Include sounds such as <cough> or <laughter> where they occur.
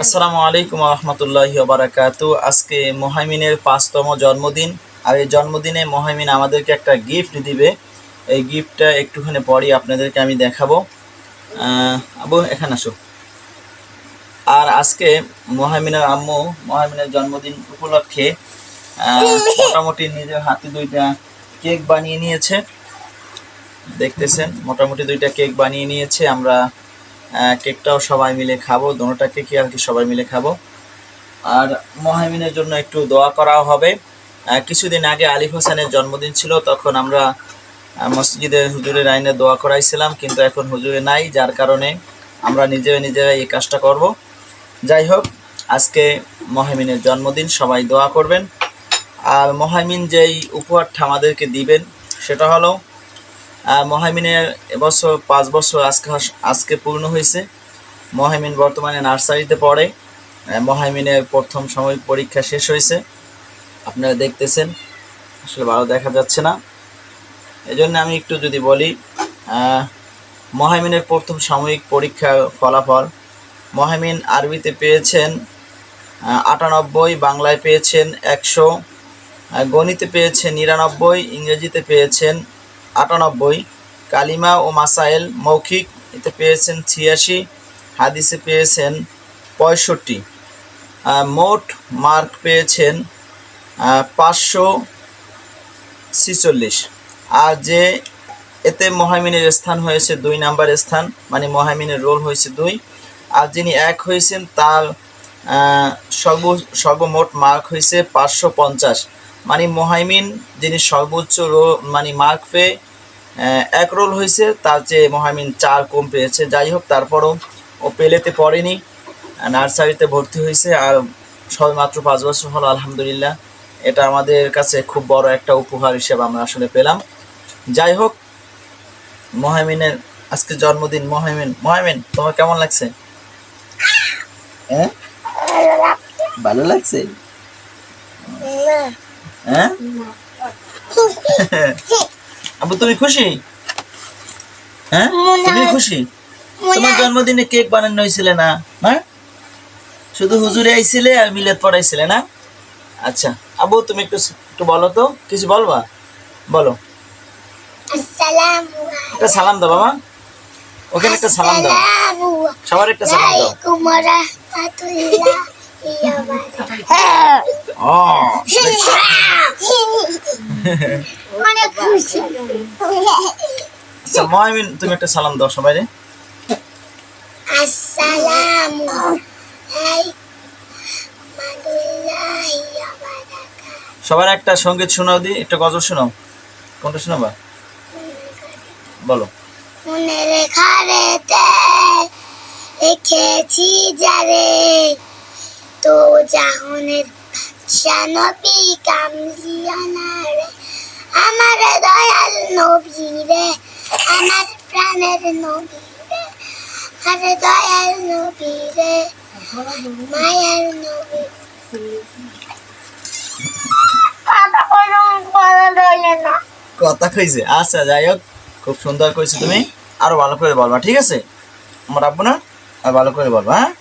আসসালামু আলাইকুম রহমতুল্লাহি বারাকাতু। আজকে মোহাইমিনের পাঁচতম জন্মদিন। আর এই জন্মদিনে মোহাইমিন আমাদেরকে একটা গিফট দিবে। এই গিফটটা একটুখানি পরই আপনাদেরকে আমি দেখাবো। আবু, এখানে আসো। আর আজকে মোহাইমিনের আম্মু মোহাইমিনের জন্মদিন উপলক্ষে মোটামুটি নিজের হাতে দুইটা কেক বানিয়ে নিয়েছে। দেখতেছেন, মোটামুটি দুইটা কেক বানিয়ে নিয়েছে। আমরা কেকটাও সবাই মিলে খাব, দোনোটা কেকই আর কি সবাই মিলে খাব। আর মহামিনের জন্য একটু দোয়া করাও হবে। কিছুদিন আগে আলিফ হোসেনের জন্মদিন ছিল, তখন আমরা মসজিদের হুজুরের আইনে দোয়া করাইছিলাম, কিন্তু এখন হুজুরে নাই, যার কারণে আমরা নিজেরা নিজেরাই এই কাজটা করব। যাই হোক, আজকে মহামিনের জন্মদিন, সবাই দোয়া করবেন। আর মহামিন যেই উপহারটা আমাদেরকে দিবেন, সেটা হলো মহামিনের এবছর পাঁচ বছর আজকে আজকে পূর্ণ হয়েছে। মহামিন বর্তমানে নার্সারিতে পড়ে। মহামিনের প্রথম সাময়িক পরীক্ষা শেষ হয়েছে। আপনারা দেখতেছেন, আসলে ভালো দেখা যাচ্ছে না। এই জন্য আমি একটু যদি বলি মহামিনের প্রথম সাময়িক পরীক্ষার ফলাফল। মহামিন আরবিতে পেয়েছেন আটানব্বই, বাংলায় পেয়েছেন একশো গণিতে পেয়েছেন নিরানব্বই, ইংরেজিতে পেয়েছেন আটানব্বই, কালিমা ও মাসাইল মৌখিক এতে পেয়েছেন ছিয়াশি, হাদিসে পেয়েছেন পঁয়ষট্টি। মোট মার্ক পেয়েছেন পাঁচশো ছিচল্লিশ। আর যে এতে মহামিনের স্থান হয়েছে দুই নাম্বার স্থান মানে মহামিনের রোল হয়েছে দুই। আর যিনি এক হয়েছেন, তার সর্ব, সর্বমোট মার্ক হয়েছে পাঁচশো পঞ্চাশ। মানে মহাইমিন যিনি সর্বোচ্চ রো মানে মার্ক পেয়ে এক রোল হয়েছে তার চেয়ে মহামিন চার কম পেয়েছে। যাই হোক তারপরও ও পেলেতে পড়েনি নার্সারিতে ভর্তি হয়েছে আর সবে মাত্র পাঁচ বছর হলো আলহামদুলিল্লাহ। এটা আমাদের কাছে খুব বড় একটা উপহার হিসেবে আমরা আসলে পেলাম। যাই হোক মহামিনের আজকে জন্মদিন মহামিন মহামিন তোমার কেমন লাগছে? হ্যাঁ? ভালো লাগছে? হ্যাঁ? <laughs> আবু তুমি খুশি? হ্যাঁ? তুমি খুশি? তোমার জন্মদিনে কেক বানানো হয়েছিল না? হ্যাঁ শুধু হুজুরে আইছিলে আর মিলাদ পড়াইছিলে না? আচ্ছা আবু তুমি একটু একটু বলো তো কিছু বলবা? বলো। একটা সালাম দাও বাবা। ওখানে একটা সালাম দাও। সবার একটা সালাম দাও। আচ্ছা তুমি একটা সালাম দাও সবাই রে আসসালামু সবার একটা সংগীত শোনাও দি একটা গজল শোনাও। কোনটা শোনাবা? বলো। মনে রেখা রেতে রেখেছি যারে তো জাহনের শানবি কামলিয়ানা রে। আমার দয়াল নবী রে আমার প্রাণের নবী রে। আমার দয়াল নবী রে মায়ার নবী। কথা কইছে। আচ্ছা যাই হোক খুব সুন্দর কইছো তুমি। আরও ভালো করে বলবা ঠিক আছে? আমার আব্বু না? আর ভালো করে বলবা হ্যাঁ?